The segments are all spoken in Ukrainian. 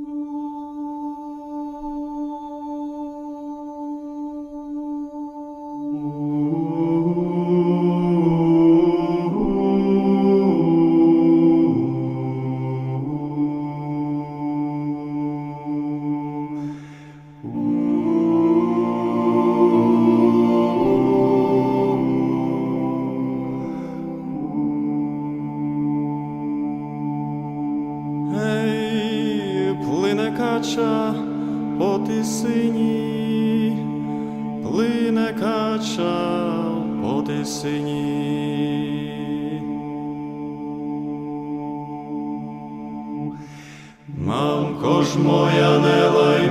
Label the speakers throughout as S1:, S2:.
S1: Ooh. Тисині, плине кача по тисині. Мамко ж моя, не лай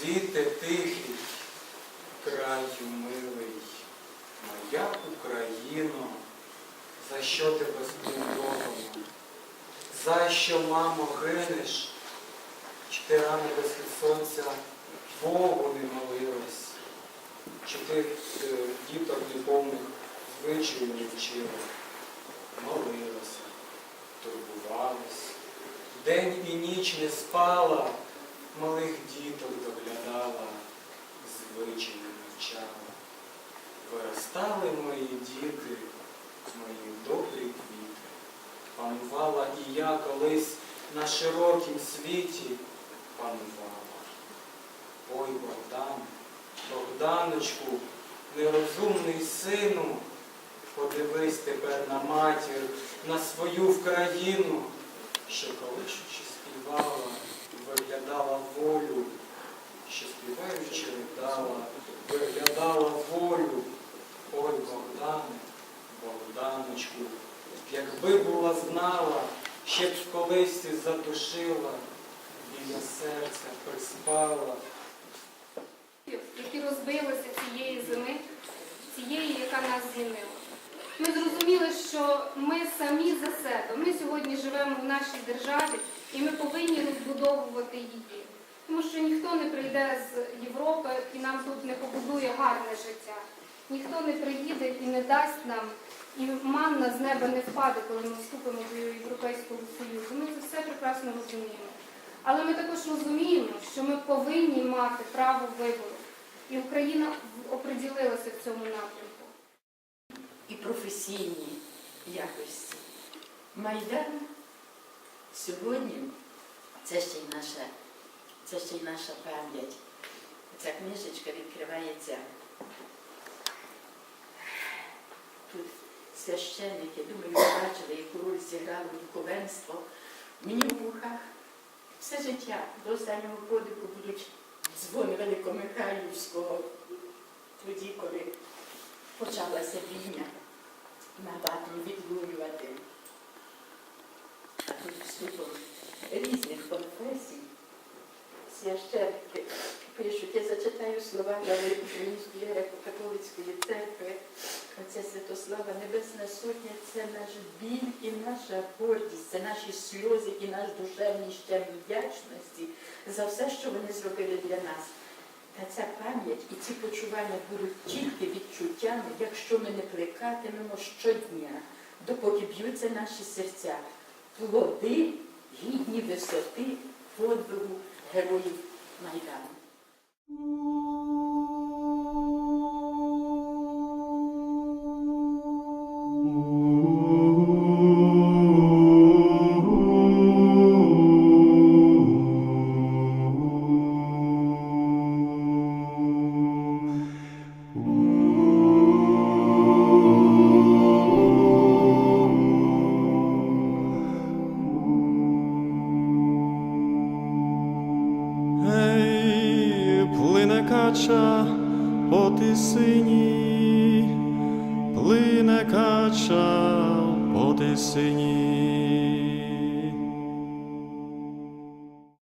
S2: Світе тихий, краю милий, моя Україно, за що тебе збудовано? За що, мамо, гинеш? Чи ти рано без сонця Богу не молилась? Чи ти е, діток неповних звичаїв не вчила? Молилася, турбувалась, день і ніч не спала, малих діток доглядала, звичаї навчала. Виростали мої діти, мої добрі квіти. Панувала і я колись на широкім світі панувала. Ой, Богдан, Богданочку, нерозумний сину, подивись тепер на матір, на свою вкраїну, що колишучи співала, виглядала волю, що співаючи ридала, виглядала волю. Ой, Богдане, Богданочку, якби була знала, ще б колись задушила, біля серця приспала.
S3: які розбилися цієї зими, цієї, яка нас змінила. Ми зрозуміли, що ми самі за себе. Ми сьогодні живемо в нашій державі і ми повинні розбудовувати її. Тому що ніхто не прийде з Європи і нам тут не побудує гарне життя. Ніхто не приїде і не дасть нам, і манна з неба не впаде, коли ми вступимо до Європейського Союзу. Ми це все прекрасно розуміємо. Але ми також розуміємо, що ми повинні мати право вибору. І Україна оприділилася в цьому напрямку.
S4: Професійні якості. Майдан сьогодні це ще й наша, це ще й наша пам'ять. Ця книжечка відкривається. Тут священники, думаю, ви бачили, яку роль зіграло духовенство. Мені в вухах все життя до останнього подиху будуть дзвони Великомихайлівського, тоді, коли почалася війна конфесій священники пишуть, я зачитаю слова глави Української греко-католицької церкви. Отця Святослава, Небесна Сотня це наш біль і наша гордість, це наші сльози і наш душевний щем вдячності за все, що вони зробили для нас. Та ця пам'ять і ці почування будуть тільки відчуттями, якщо ми не плекатимемо щодня допоки б'ються наші серця. Плоди висоти подвигу героїв Майдану.
S1: Кача по тисині, плине кача по тисині.